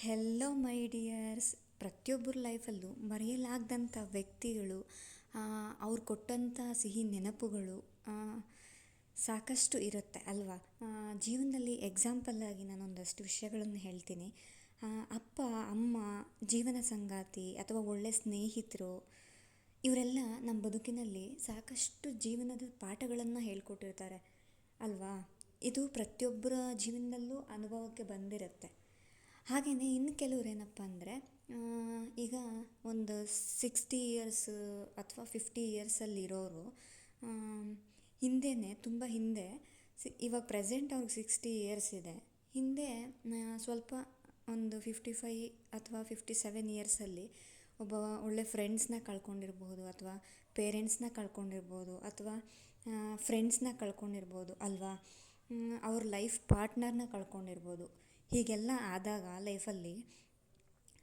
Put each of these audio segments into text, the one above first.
Hello ಮೈ dears ಪ್ರತಿಯೊಬ್ಬರ ಲೈಫಲ್ಲೂ ಮರೆಯಲಾಗದಂಥ ವ್ಯಕ್ತಿಗಳು ಅವ್ರು ಕೊಟ್ಟಂಥ ಸಿಹಿ ನೆನಪುಗಳು ಸಾಕಷ್ಟು ಇರುತ್ತೆ ಅಲ್ವಾ? ಜೀವನದಲ್ಲಿ ಎಕ್ಸಾಂಪಲ್ಲಾಗಿ ನಾನು ಒಂದಷ್ಟು ವಿಷಯಗಳನ್ನು ಹೇಳ್ತೀನಿ. ಅಪ್ಪ, ಅಮ್ಮ, ಜೀವನ ಸಂಗಾತಿ ಅಥವಾ ಒಳ್ಳೆಯ ಸ್ನೇಹಿತರು, ಇವರೆಲ್ಲ ನಮ್ಮ ಬದುಕಿನಲ್ಲಿ ಸಾಕಷ್ಟು ಜೀವನದ ಪಾಠಗಳನ್ನು ಹೇಳ್ಕೊಟ್ಟಿರ್ತಾರೆ ಅಲ್ವಾ? ಇದು ಪ್ರತಿಯೊಬ್ಬರ ಜೀವನದಲ್ಲೂ ಅನುಭವಕ್ಕೆ ಬಂದಿರುತ್ತೆ. ಹಾಗೆಯೇ ಇನ್ನು ಕೆಲವ್ರು ಏನಪ್ಪ ಅಂದರೆ ಈಗ ಒಂದು ಸಿಕ್ಸ್ಟಿ ಇಯರ್ಸ್ ಅಥವಾ ಫಿಫ್ಟಿ ಇಯರ್ಸಲ್ಲಿರೋರು ಹಿಂದೆಯೇ ತುಂಬ ಹಿಂದೆ, ಸಿ, ಇವಾಗ ಪ್ರೆಸೆಂಟ್ ಅವ್ರಿಗೆ ಸಿಕ್ಸ್ಟಿ ಇಯರ್ಸ್ ಇದೆ. ಹಿಂದೆ ಸ್ವಲ್ಪ ಒಂದು ಫಿಫ್ಟಿ ಫೈ ಅಥವಾ ಫಿಫ್ಟಿ ಸೆವೆನ್ ಇಯರ್ಸಲ್ಲಿ ಒಬ್ಬ ಒಳ್ಳೆ ಫ್ರೆಂಡ್ಸ್ನ ಕಳ್ಕೊಂಡಿರ್ಬೋದು ಅಥವಾ ಪೇರೆಂಟ್ಸ್ನ ಕಳ್ಕೊಂಡಿರ್ಬೋದು ಅಥವಾ ಫ್ರೆಂಡ್ಸ್ನ ಕಳ್ಕೊಂಡಿರ್ಬೋದು ಅಲ್ವಾ? ಅವ್ರ ಲೈಫ್ ಪಾರ್ಟ್ನರ್ನ ಕಳ್ಕೊಂಡಿರ್ಬೋದು. ಹೀಗೆಲ್ಲ ಆದಾಗ ಲೈಫಲ್ಲಿ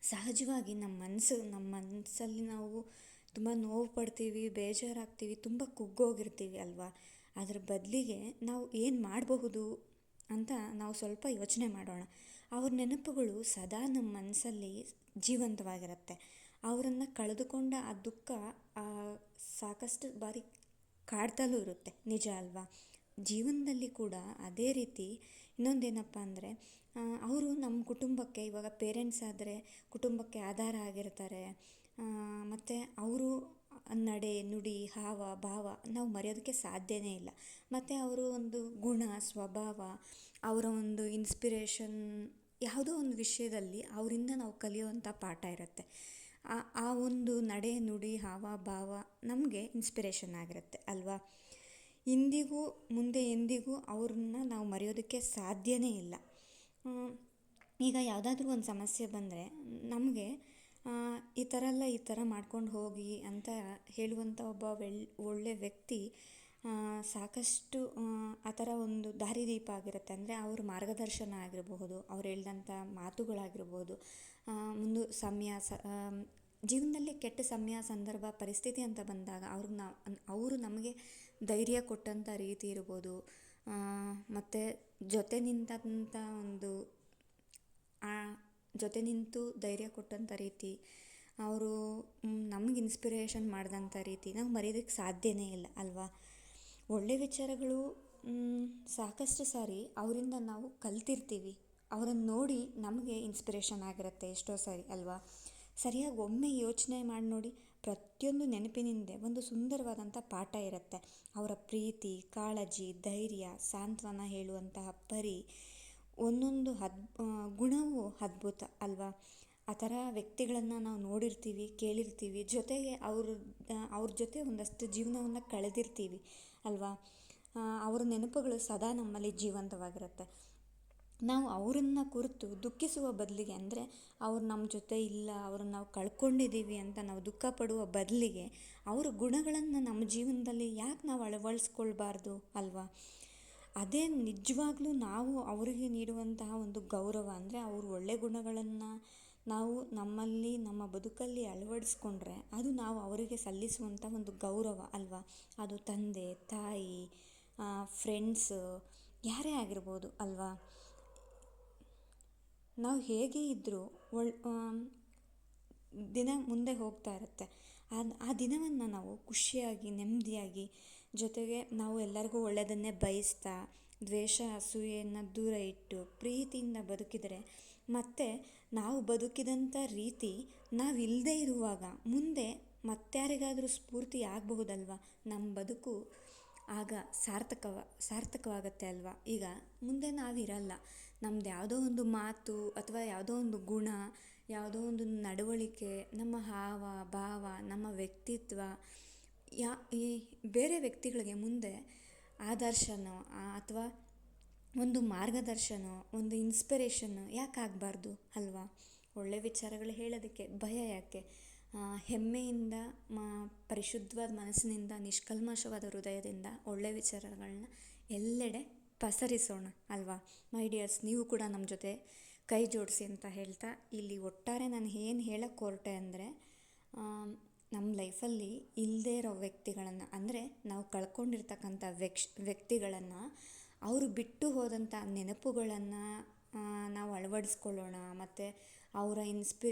ಸಹಜವಾಗಿ ನಮ್ಮ ಮನಸ್ಸು ನಮ್ಮ ಮನಸ್ಸಲ್ಲಿ ನಾವು ತುಂಬ ನೋವು ಪಡ್ತೀವಿ, ಬೇಜಾರಾಗ್ತೀವಿ, ತುಂಬ ಕುಗ್ಗೋಗಿರ್ತೀವಿ ಅಲ್ವಾ? ಅದರ ಬದಲಿಗೆ ನಾವು ಏನು ಮಾಡಬಹುದು ಅಂತ ನಾವು ಸ್ವಲ್ಪ ಯೋಚನೆ ಮಾಡೋಣ. ಅವ್ರ ನೆನಪುಗಳು ಸದಾ ನಮ್ಮ ಮನಸ್ಸಲ್ಲಿ ಜೀವಂತವಾಗಿರುತ್ತೆ. ಅವರನ್ನು ಕಳೆದುಕೊಂಡ ಆ ದುಃಖ ಸಾಕಷ್ಟು ಬಾರಿ ಕಾಡ್ತಲೂ ಇರುತ್ತೆ. ನಿಜ ಅಲ್ವಾ? ಜೀವನದಲ್ಲಿ ಕೂಡ ಅದೇ ರೀತಿ ಇನ್ನೊಂದೇನಪ್ಪ ಅಂದರೆ ಅವರು ನಮ್ಮ ಕುಟುಂಬಕ್ಕೆ, ಇವಾಗ ಪೇರೆಂಟ್ಸ್ ಆದರೆ ಕುಟುಂಬಕ್ಕೆ ಆಧಾರ ಆಗಿರ್ತಾರೆ. ಮತ್ತು ಅವರು ನಡೆ, ನುಡಿ, ಹಾವ, ಭಾವ ನಾವು ಮರೆಯೋದಕ್ಕೆ ಸಾಧ್ಯವೇ ಇಲ್ಲ. ಮತ್ತು ಅವರು ಒಂದು ಗುಣ, ಸ್ವಭಾವ, ಅವರ ಒಂದು ಇನ್ಸ್ಪಿರೇಷನ್ ಯಾವುದೋ ಒಂದು ವಿಷಯದಲ್ಲಿ ಅವರಿಂದ ನಾವು ಕಲಿಯುವಂಥ ಪಾಠ ಇರುತ್ತೆ. ಆ ಆ ಒಂದು ನಡೆ, ನುಡಿ, ಹಾವ, ಭಾವ ನಮಗೆ ಇನ್ಸ್ಪಿರೇಷನ್ ಆಗಿರುತ್ತೆ ಅಲ್ವಾ? ಇಂದಿಗೂ, ಮುಂದೆ ಎಂದಿಗೂ ಅವ್ರನ್ನ ನಾವು ಮರೆಯೋದಕ್ಕೆ ಸಾಧ್ಯವೇ ಇಲ್ಲ. ಈಗ ಯಾವುದಾದ್ರೂ ಒಂದು ಸಮಸ್ಯೆ ಬಂದರೆ ನಮಗೆ ಈ ಥರ ಅಲ್ಲ ಈ ಥರ ಮಾಡ್ಕೊಂಡು ಹೋಗಿ ಅಂತ ಹೇಳುವಂಥ ಒಬ್ಬ ವೆಲ್ ಒಳ್ಳೆಯ ವ್ಯಕ್ತಿ ಸಾಕಷ್ಟು, ಆ ಥರ ಒಂದು ದಾರಿದೀಪ ಆಗಿರುತ್ತೆ. ಅಂದರೆ ಅವ್ರ ಮಾರ್ಗದರ್ಶನ ಆಗಿರಬಹುದು, ಅವ್ರು ಹೇಳಿದಂಥ ಮಾತುಗಳಾಗಿರ್ಬೋದು ಒಂದು ಸಮಯ ಸ ಜೀವನದಲ್ಲಿ ಕೆಟ್ಟ ಸಮಯ, ಸಂದರ್ಭ, ಪರಿಸ್ಥಿತಿ ಅಂತ ಬಂದಾಗ ಅವ್ರಿಗೆ ನಾವು ಅವರು ನಮಗೆ ಧೈರ್ಯ ಕೊಟ್ಟಂಥ ರೀತಿ ಇರ್ಬೋದು. ಮತ್ತು ಜೊತೆ ನಿಂತಂಥ ಒಂದು ಜೊತೆ ನಿಂತು ಧೈರ್ಯ ಕೊಟ್ಟಂಥ ರೀತಿ, ಅವರು ನಮ್ಗೆ ಇನ್ಸ್ಪಿರೇಷನ್ ಮಾಡಿದಂಥ ರೀತಿ, ನಾವು ಮರೆಯೋದಕ್ಕೆ ಸಾಧ್ಯವೇ ಇಲ್ಲ, ಅಲ್ವಾ? ಒಳ್ಳೆಯ ವಿಚಾರಗಳು ಸಾಕಷ್ಟು ಸಾರಿ ಅವರಿಂದ ನಾವು ಕಲ್ತಿರ್ತೀವಿ. ಅವರನ್ನು ನೋಡಿ ನಮಗೆ ಇನ್ಸ್ಪಿರೇಷನ್ ಆಗಿರುತ್ತೆ ಎಷ್ಟೋ ಸಾರಿ, ಅಲ್ವಾ? ಸರಿಯಾಗಿ ಒಮ್ಮೆ ಯೋಚನೆ ಮಾಡಿ ನೋಡಿ ಪ್ರತಿಯೊಂದು ನೆನಪಿನಿಂದೆ ಒಂದು ಸುಂದರವಾದಂಥ ಪಾಠ ಇರುತ್ತೆ. ಅವರ ಪ್ರೀತಿ, ಕಾಳಜಿ, ಧೈರ್ಯ, ಸಾಂತ್ವನ ಹೇಳುವಂತಹ ಪರಿ, ಒಂದೊಂದು ಅದ್ ಗುಣವು ಅದ್ಭುತ ಅಲ್ವಾ? ಆ ಥರ ವ್ಯಕ್ತಿಗಳನ್ನು ನಾವು ನೋಡಿರ್ತೀವಿ, ಕೇಳಿರ್ತೀವಿ, ಜೊತೆಗೆ ಅವ್ರ ಅವ್ರ ಜೊತೆ ಒಂದಷ್ಟು ಜೀವನವನ್ನು ಕಳೆದಿರ್ತೀವಿ ಅಲ್ವಾ? ಅವ್ರ ನೆನಪುಗಳು ಸದಾ ನಮ್ಮಲ್ಲಿ ಜೀವಂತವಾಗಿರುತ್ತೆ. ನಾವು ಅವರನ್ನು ಕುರಿತು ದುಃಖಿಸುವ ಬದಲಿಗೆ ಅಂದರೆ ಅವ್ರು ನಮ್ಮ ಜೊತೆ ಇಲ್ಲ, ಅವ್ರನ್ನ ನಾವು ಕಳ್ಕೊಂಡಿದ್ದೀವಿ ಅಂತ ನಾವು ದುಃಖ ಪಡುವ ಬದಲಿಗೆ ಅವ್ರ ಗುಣಗಳನ್ನು ನಮ್ಮ ಜೀವನದಲ್ಲಿ ಯಾಕೆ ನಾವು ಅಳವಡಿಸ್ಕೊಳ್ಬಾರ್ದು ಅಲ್ವಾ? ಅದೇ ನಿಜವಾಗ್ಲೂ ನಾವು ಅವರಿಗೆ ನೀಡುವಂತಹ ಒಂದು ಗೌರವ ಅಂದರೆ ಅವ್ರ ಒಳ್ಳೆಯ ಗುಣಗಳನ್ನು ನಾವು ನಮ್ಮಲ್ಲಿ, ನಮ್ಮ ಬದುಕಲ್ಲಿ ಅಳವಡಿಸ್ಕೊಂಡ್ರೆ ಅದು ನಾವು ಅವರಿಗೆ ಸಲ್ಲಿಸುವಂಥ ಒಂದು ಗೌರವ ಅಲ್ವಾ? ಅದು ತಂದೆ, ತಾಯಿ ಫ್ರೆಂಡ್ಸು ಯಾರೇ ಆಗಿರ್ಬೋದು ಅಲ್ವಾ? ನಾವು ಹೇಗೆ ಇದ್ದರೂ ಒಳ್ ದಿನ ಮುಂದೆ ಹೋಗ್ತಾ ಇರುತ್ತೆ. ಆ ಆ ದಿನವನ್ನು ನಾವು ಖುಷಿಯಾಗಿ, ನೆಮ್ಮದಿಯಾಗಿ, ಜೊತೆಗೆ ನಾವು ಎಲ್ಲರಿಗೂ ಒಳ್ಳೆಯದನ್ನೇ ಬಯಸ್ತಾ, ದ್ವೇಷ, ಅಸೂಯೆಯನ್ನು ದೂರ ಇಟ್ಟು, ಪ್ರೀತಿಯಿಂದ ಬದುಕಿದರೆ ಮತ್ತು ನಾವು ಬದುಕಿದಂಥ ರೀತಿ ನಾವಿಲ್ಲದೇ ಇರುವಾಗ ಮುಂದೆ ಮತ್ತಾರಿಗಾದರೂ ಸ್ಫೂರ್ತಿ ಆಗಬಹುದಲ್ವ? ನಮ್ಮ ಬದುಕು ಆಗ ಸಾರ್ಥಕವ, ಸಾರ್ಥಕವಾಗತ್ತೆ ಅಲ್ವಾ? ಈಗ ಮುಂದೆ ನಾವಿರಲ್ಲ. ನಮ್ದು ಯಾವುದೋ ಒಂದು ಮಾತು ಅಥವಾ ಯಾವುದೋ ಒಂದು ಗುಣ, ಯಾವುದೋ ಒಂದು ನಡವಳಿಕೆ, ನಮ್ಮ ಹಾವ, ಭಾವ, ನಮ್ಮ ವ್ಯಕ್ತಿತ್ವ, ಯಾ, ಈ ಬೇರೆ ವ್ಯಕ್ತಿಗಳಿಗೆ ಮುಂದೆ ಆದರ್ಶನೋ ಅಥವಾ ಒಂದು ಮಾರ್ಗದರ್ಶನೋ, ಒಂದು ಇನ್ಸ್ಪಿರೇಷನ್ನು ಯಾಕೆ ಆಗಬಾರ್ದು ಅಲ್ವಾ? ಒಳ್ಳೆಯ ವಿಚಾರಗಳು ಹೇಳೋದಕ್ಕೆ ಭಯ ಯಾಕೆ? ಹೆಮ್ಮೆಯಿಂದ, ಮಾ, ಪರಿಶುದ್ಧವಾದ ಮನಸ್ಸಿನಿಂದ, ನಿಷ್ಕಲ್ಮಶವಾದ ಹೃದಯದಿಂದ ಒಳ್ಳೆಯ ವಿಚಾರಗಳನ್ನ ಎಲ್ಲೆಡೆ ಪಸರಿಸೋಣ ಅಲ್ವಾ? ಮೈ ಡಿಯರ್ಸ್ ನೀವು ಕೂಡ ನಮ್ಮ ಜೊತೆ ಕೈ ಜೋಡಿಸಿ ಅಂತ ಹೇಳ್ತಾ ಇಲ್ಲಿ ಒಟ್ಟಾರೆ ನಾನು ಏನು ಹೇಳಕ್ಕೆ ಹೊರಟೆ ಅಂದರೆ ನಮ್ಮ ಲೈಫಲ್ಲಿ ಇಲ್ಲದೇ ಇರೋ ವ್ಯಕ್ತಿಗಳನ್ನು, ಅಂದರೆ ನಾವು ಕಳ್ಕೊಂಡಿರ್ತಕ್ಕಂಥ ವ್ಯಕ್ಷ್ ವ್ಯಕ್ತಿಗಳನ್ನು, ಅವರು ಬಿಟ್ಟು ಹೋದಂಥ ನೆನಪುಗಳನ್ನು ನಾವು ಅಳವಡಿಸ್ಕೊಳ್ಳೋಣ, ಮತ್ತು ಅವರ ಇನ್ಸ್ಪಿ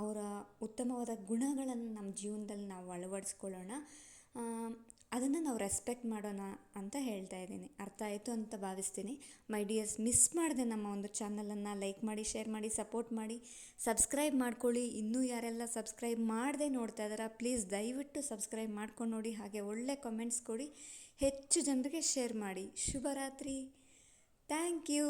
ಅವರ ಉತ್ತಮವಾದ ಗುಣಗಳನ್ನು ನಮ್ಮ ಜೀವನದಲ್ಲಿ ನಾವು ಅಳವಡಿಸ್ಕೊಳ್ಳೋಣ. ಅದನ್ನು ನಾವು ರೆಸ್ಪೆಕ್ಟ್ ಮಾಡೋಣ ಅಂತ ಹೇಳ್ತಾ ಇದ್ದೀನಿ. ಅರ್ಥ ಆಯಿತು ಅಂತ ಭಾವಿಸ್ತೀನಿ. ಮೈ ಡಿಯರ್ಸ್ ಮಿಸ್ ಮಾಡಿದೆ ನಮ್ಮ ಒಂದು ಚಾನಲನ್ನು ಲೈಕ್ ಮಾಡಿ ಶೇರ್ ಮಾಡಿ ಸಪೋರ್ಟ್ ಮಾಡಿ ಸಬ್ಸ್ಕ್ರೈಬ್ ಮಾಡ್ಕೊಳ್ಳಿ. ಇನ್ನೂ ಯಾರೆಲ್ಲ ಸಬ್ಸ್ಕ್ರೈಬ್ ಮಾಡದೆ ನೋಡ್ತಾ ಇದ್ದಾರಾ ಪ್ಲೀಸ್ ದಯವಿಟ್ಟು ಸಬ್ಸ್ಕ್ರೈಬ್ ಮಾಡ್ಕೊಂಡು ನೋಡಿ, ಹಾಗೆ ಒಳ್ಳೆ ಕಮೆಂಟ್ಸ್ ಕೊಡಿ. ಹೆಚ್ಚು ಜನರಿಗೆ ಶೇರ್ ಮಾಡಿ. ಶುಭರಾತ್ರಿ. Thank you